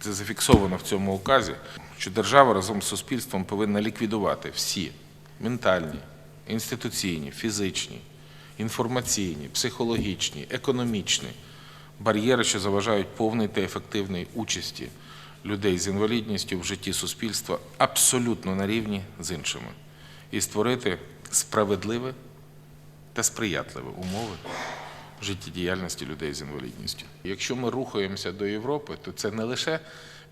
це зафіксовано в цьому указі, що держава разом з суспільством повинна ліквідувати всі ментальні, інституційні, фізичні, інформаційні, психологічні, економічні бар'єри, що заважають повній та ефективній участі людей з інвалідністю в житті суспільства абсолютно на рівні з іншими, і створити справедливе та сприятливі умови життєдіяльності людей з інвалідністю. Якщо ми рухаємося до Європи, то це не лише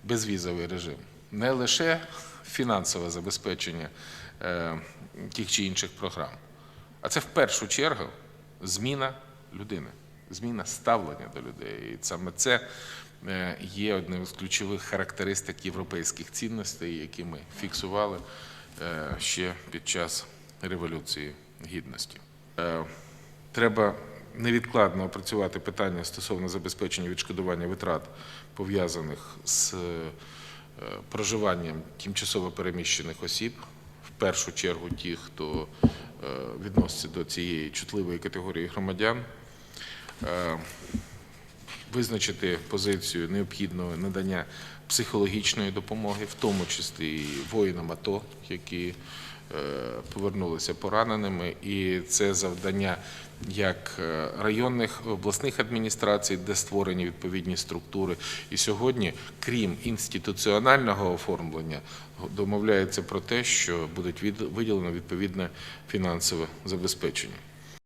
безвізовий режим, не лише фінансове забезпечення е, тих чи інших програм, а це в першу чергу зміна людини, зміна ставлення до людей. І саме це е, є одним з ключових характеристик європейських цінностей, які ми фіксували е, ще під час Революції Гідності. Треба невідкладно опрацювати питання стосовно забезпечення відшкодування витрат, пов'язаних з е, проживанням тимчасово переміщених осіб, в першу чергу ті, хто е, відноситься до цієї чутливої категорії громадян. Е, визначити позицію необхідного надання психологічної допомоги, в тому числі і воїнам АТО, які повернулися пораненими, і це завдання як е, районних обласних адміністрацій, де створені відповідні структури. І сьогодні, крім інституціонального оформлення, домовляється про те, що буде виділено відповідне фінансове забезпечення.